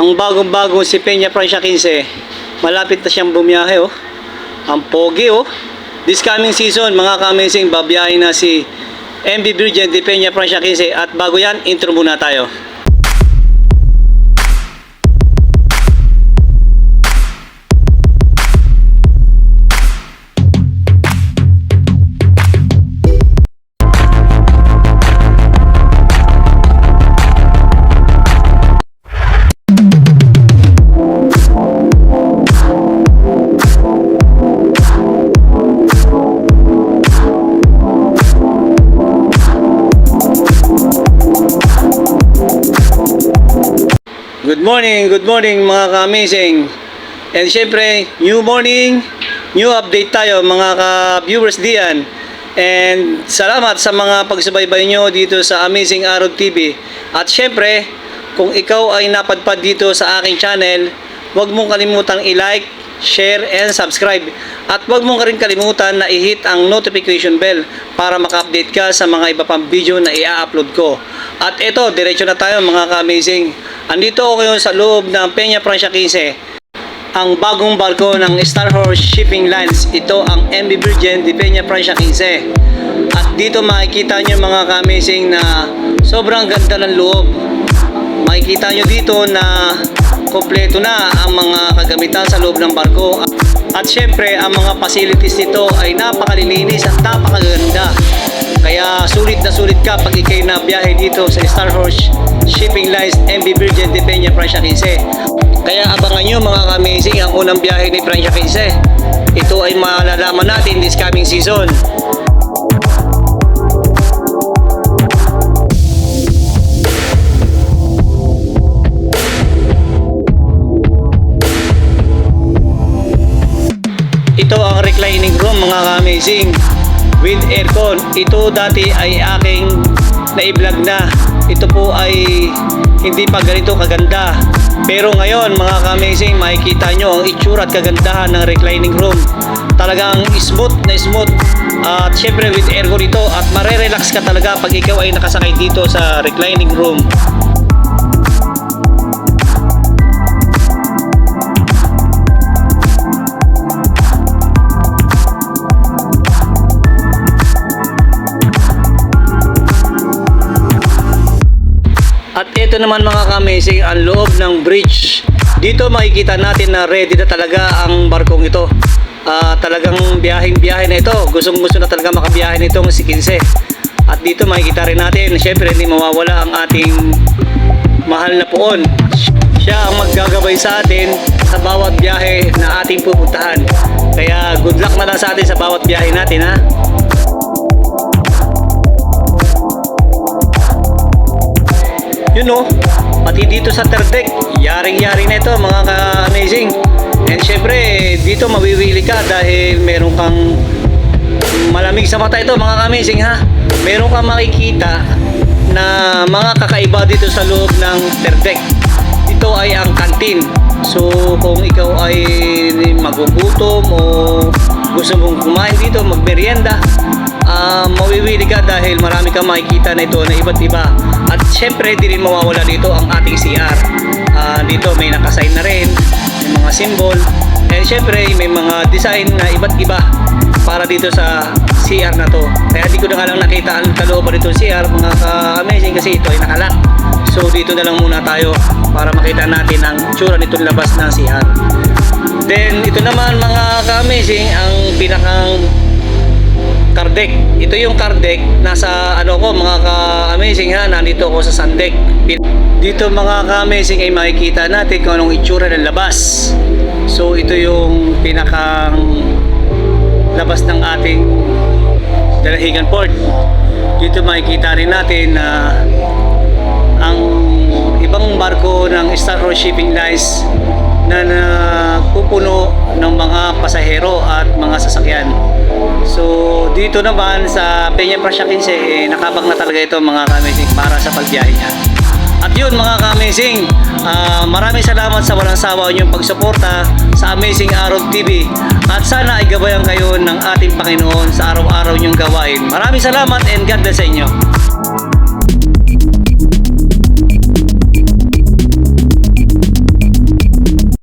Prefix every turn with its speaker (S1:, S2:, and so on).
S1: Ang bagong-bagong si Peña Francia 15. Malapit na siyang bumiyahe oh. Ang pogi oh. This coming season, mga ka-amazing, babiyahe na si MB Virgin de Peña Francia 15. At bago yan, intro muna tayo. Good morning, good morning mga ka-amazing. And syempre, new morning, new update tayo mga ka-viewers diyan. And salamat sa mga pagsubaybay nyo dito sa Amazing Arrow TV. At syempre, kung ikaw ay napadpad dito sa aking channel, huwag mong kalimutang i-like, share, and subscribe. At huwag mong rin kalimutan na i-hit ang notification bell para maka-update ka sa mga iba pang video na i-upload ko. At ito, diretso na tayo mga ka-amazing. Andito ako ngayon sa loob ng Peña Francia 15 ang bagong barko ng Star Horse Shipping Lines. Ito ang MV Virgin de Peña Francia 15. At dito makikita nyo mga ka-amazing na sobrang ganda ng loob. Makikita nyo dito na kompleto na ang mga kagamitan sa loob ng barko. At syempre, ang mga facilities nito ay napakalilinis at napakaganda. Kaya sulit na sulit ka pag ikay na biyahe dito sa Star Horse Shipping Lines MV Virgin de Peña Francia 15. Kaya abangan nyo mga ka-amazing ang unang biyahe ni Francia 15. Ito ay malalaman natin this coming season. Ito ang reclining room mga ka-amazing with aircon. Ito dati ay aking na-vlog na. Ito po ay hindi pa ganito kaganda. Pero ngayon mga ka-amazing makikita nyo ang itsura at kagandahan ng reclining room. Talagang smooth na smooth. At syempre with aircon ito at marerelax ka talaga pag ikaw ay nakasakay dito sa reclining room. At ito naman mga ka-amazing ang loob ng bridge. Dito makikita natin na ready na talaga ang barkong ito. Ah, talagang biyaheng biyahe na ito. Gustong gusto na talaga makabiyahe nitong si Kinse. At dito makikita rin natin, syempre hindi mawawala ang ating mahal na puon. Siya ang maggagabay sa atin sa bawat biyahe na ating pupuntahan. Kaya good luck na lang sa atin sa bawat biyahe natin ha. Yun o, pati dito sa third deck, yaring-yari na ito mga ka-amazing. And syempre, dito mawiwili ka dahil meron kang malamig sa mata ito mga ka-amazing ha. Meron kang makikita na mga kakaiba dito sa loob ng third deck. Ito ay ang kantin. So kung ikaw ay magugutom o gusto mong kumain dito, magmerienda, ah mawiwili ka dahil marami kang makikita na ito na iba't iba. At syempre, di rin mawawala dito ang ating CR. Ah, dito may nakasign na rin, may mga symbol. And syempre, may mga design na iba't iba para dito sa CR na to. Kaya di ko na lang nakita ang kalooban nito CR, mga ka-amazing kasi ito ay nakalak. So dito na lang muna tayo para makita natin ang tsura nitong labas ng CR. Then ito naman mga ka-amazing ang pinakang car deck. Ito yung car deck nasa ano ko mga ka-amazing ha, nandito ako sa sun deck. Dito mga ka-amazing ay makikita natin kung anong itsura ng labas. So ito yung pinakang labas ng ating Dalahigan Port. Dito makikita rin natin na ang ibang barko ng Star Horse Shipping Lines na napupuno ng mga pasahero at mga sasakyan. So dito naman sa Peña Francia 15 eh, nakabak na talaga ito mga ka-amazing para sa pagbiyahe niya. At yun mga ka-amazing, ah, maraming salamat sa walang sawa niyong pagsuporta sa Amazing Araw TV. At sana ay gabayan kayo ng ating Panginoon sa araw-araw niyong gawain. Maraming salamat and God bless sa inyo.